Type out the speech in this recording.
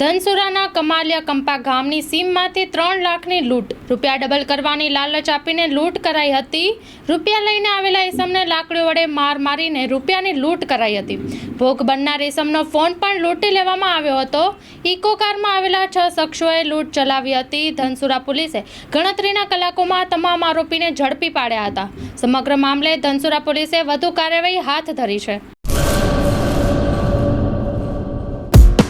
ધનસુરાના કમાલિયા કંપા ગામની સીમમાંથી ત્રણ લાખની લૂંટ. રૂપિયા ડબલ કરવાની લાલચ આપીને લૂંટ કરાઈ હતી. રૂપિયા લઈને આવેલા ઇસમને લાકડીઓ વડે માર મારીને રૂપિયાની લૂંટ કરાઈ હતી. ભોગ બનનાર ઇસમનો ફોન પણ લૂંટી લેવામાં આવ્યો હતો. ઇકો કારમાં આવેલા છ શખ્સોએ લૂંટ ચલાવી હતી. ધનસુરા પોલીસે ગણતરીના કલાકોમાં તમામ આરોપીને ઝડપી પાડ્યા હતા. સમગ્ર મામલે ધનસુરા પોલીસે વધુ કાર્યવાહી હાથ ધરી છે.